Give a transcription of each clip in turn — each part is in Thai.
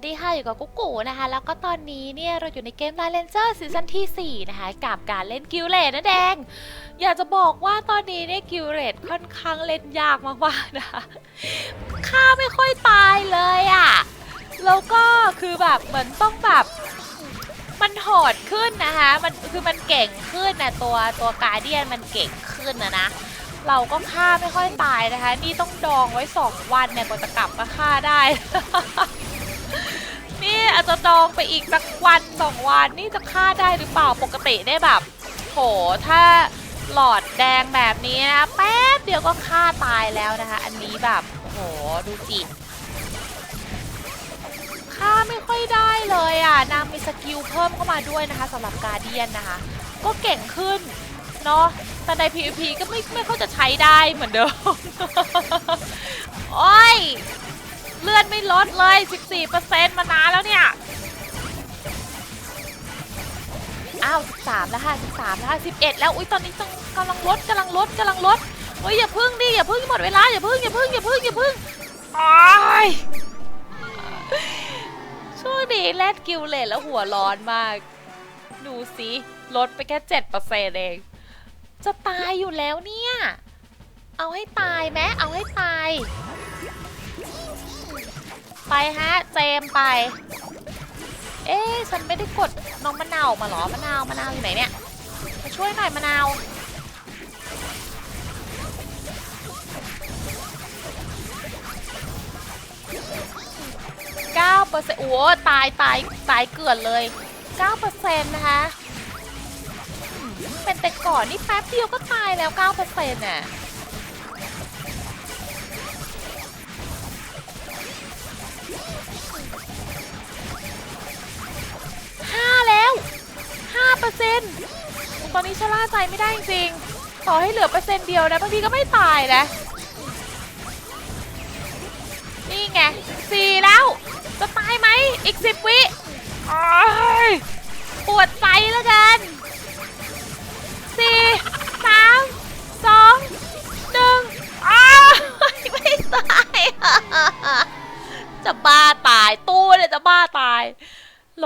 วัสดีค่ะอยู่กับกุ๊กกูนะคะ แล้วก็ตอนนี้เนี่ยเราอยู่ในเกม l ล n เลนเจอร์ซีซั่นที่ 4 นะคะ กับการเล่นกิลเลตนั่นเองอยากจะบอกว่าตอนนี้เนี่ยกิลเลตค่อนข้างเล่นยากมากๆนะคะฆ่าไม่ค่อยตายเลยอะ่ะแล้วก็คือแบบเหมือนต้องแบบมันโหดขึ้นนะคะมันคือมันเก่งขึ้นนะตัวตัวการเดียนมันเก่งขึ้นนะนะเราก็ฆ่าไม่ค่อยตายนะคะ นี่ต้องดองไว้ 2 วันเนี่ยกว่าจะกลับมาฆ่าได้ อาจจะดองไปอีกสักวันสองวันนี่จะฆ่าได้หรือเปล่าปกติเนี่ยแบบโหถ้าหลอดแดงแบบนี้นะแป๊บเดียวก็ฆ่าตายแล้วนะคะ อันนี้แบบโหดูจิฆ่าไม่ค่อยได้เลยอะนางมีสกิลเพิ่มเข้ามาด้วยนะคะสำหรับการเดียนนะคะ ก็เก่งขึ้นเนาะแต่ใน PVP ก็ไม่ไม่ค่อยจะใช้ได้เหมือนเดิม โอ้ย เลือดไม่ลดเลย 14%มานานแล้วเนี่ย อ้าว 13 แล้วค่ะ 13 แล้วค่ะ 11 แล้ว อุ้ยตอนนี้ต้องกำลังลดกำลังลดกำลังลดเฮ้ยอย่าพึ่งดิ อย่าพึ่งหมดเวลา อย่าพึ่ง อย่าพึ่ง อย่าพึ่ง อย่าพึ่งอ้ายช่วงนี้แลดกิลเลตแล้วหัวร้อนมาก ดูสิลดไปแค่ 7%เอง จะตายอยู่แล้วเนี่ย เอาให้ตายไหมเอาให้ตาย ไปฮะ เจมไป เอ๊ะฉันไม่ได้กดน้องมะนาวมาหรอมะนาวมะนาวอยู่ไหนเนี่ยมาช่วยหน่อยมะนาว9เปอร์เซ็นต์โอ้ตายตายตายเกือนเลย9เปอร์เซ็นต์นะคะเป็นแต่ก่อนนี่แป๊บเดียวก็ตายแล้ว9เปอร์เซ็นต์น่ะ ห้าแล้วห้าเปอร์เซ็นต์ตอนนี้ชะล่าใจไม่ได้จริงๆต่อให้เหลือเปอร์เซ็นต์เดียวนะบางทีก็ไม่ตายนะ นี่ไงสี่แล้ว จะตายไหมอีกสิบวิปวดใจแล้วกัน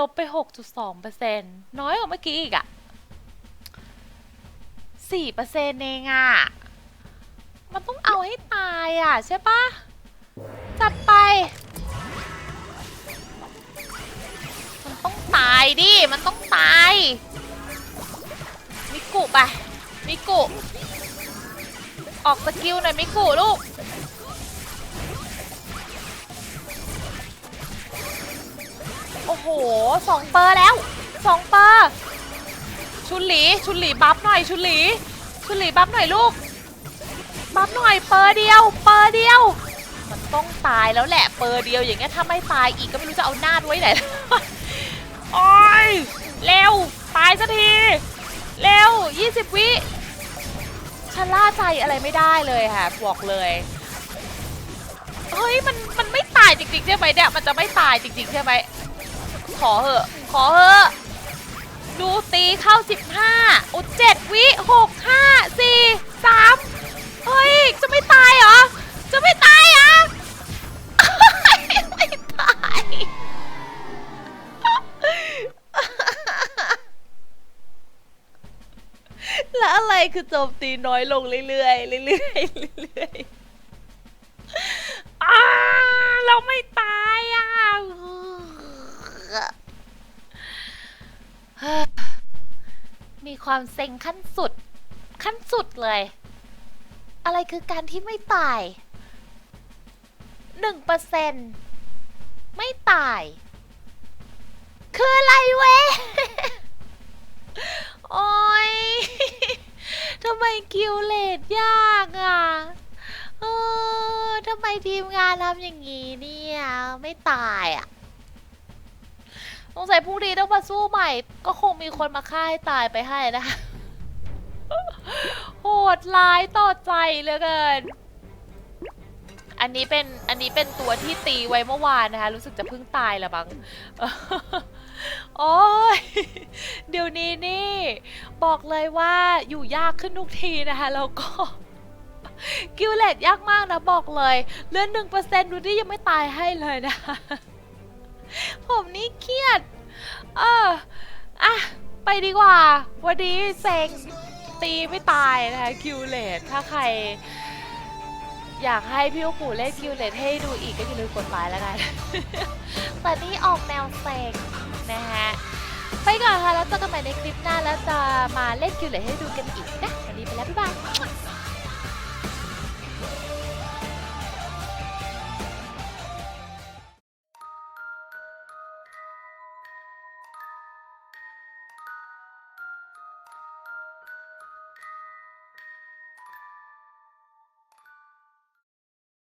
บไป 6.2%น้อยกว่าเมื่อกี้อีกอะ4%เองอะมันต้องเอาให้ตายอะใช่ปะจัดไป มันต้องตายดิ มันต้องตาย มิกุไป มิกุ ออกสกิลหน่อยมิกุลูก โอ้โหสองเปอร์แล้วสองเปอร์ชุนหลีชุนหลีบัฟหน่อยชุนหลีชุนหลีบัฟหน่อยลูกบัฟหน่อยเปอร์เดียว เปอร์เดียว มันต้องตายแล้วแหละเปอร์เดียวอย่างเงี้ยถ้าไม่ตายอีกก็ไม่รู้จะเอาหน้าไว้ไหนโอ้ยเร็วตายสักทีเร็ว 20 วิชะล่าใจอะไรไม่ได้เลยค่ะบอกเลยเฮ้ยมันมันไม่ตายจริงๆใช่ไหมเนี่ยมันจะไม่ตายจริงๆใช่ไหม ขอเหอะ ขอเหอะ ดูตีเข้า 15โอ้เจ็ดวิหกห้าสี่สามเฮ้ย จะไม่ตายเหรอ จะไม่ตายอไม่ตาย แล้วอะไรคือโจมตีน้อยลงเรื่อยๆเรื่อยๆเรื่อยๆอ้าเราไม่ มีความเซ็งขั้นสุด ขั้นสุดเลย อะไรคือการที่ไม่ตายหนึ่งเปอร์เซ็นไม่ตาย คืออะไรเว้ยโอ้ยทำไมคิวเลตยากอะเออทำไมทีมงานทำอย่างนี้เนี่ย ไม่ตายอะ สงสัยพรุ่งนี้ต้องมาสู้ใหม่ ก็คงมีคนมาฆ่าให้ตายไปให้นะคะ โหดร้ายต่อใจเหลือเกิน อันนี้เป็นอันนี้เป็นตัวที่ตีไว้เมื่อวานนะคะ รู้สึกจะเพิ่งตายละบัง โอ้ย เดี๋ยวนี้นี่ บอกเลยว่าอยู่ยากขึ้นทุกทีนะคะแล้วก็กิลเลตยากมากนะบอกเลย เลื่อนหนึ่งเปอร์เซ็นต์ดูดิยังไม่ตายให้เลยนะคะ ผมนี่เครียด เอออะ ไปดีกว่า วันนี้เซ็งตีไม่ตายนะคะคิวเลตถ้าใคร อยากให้พี่โอปู่เล่นคิวเลตให้ดูอีกก็อย่าลืมกดไลค์แล้วกันแต่นี่ออกแนวเซ็งนะฮะไปก่อนค่ะ แล้วเจอกันใหม่ในคลิปหน้าแล้วจะมาเล่นคิวเลตให้ดูกันอีกนะ วันนี้ไปแล้ว บ๊ายบาย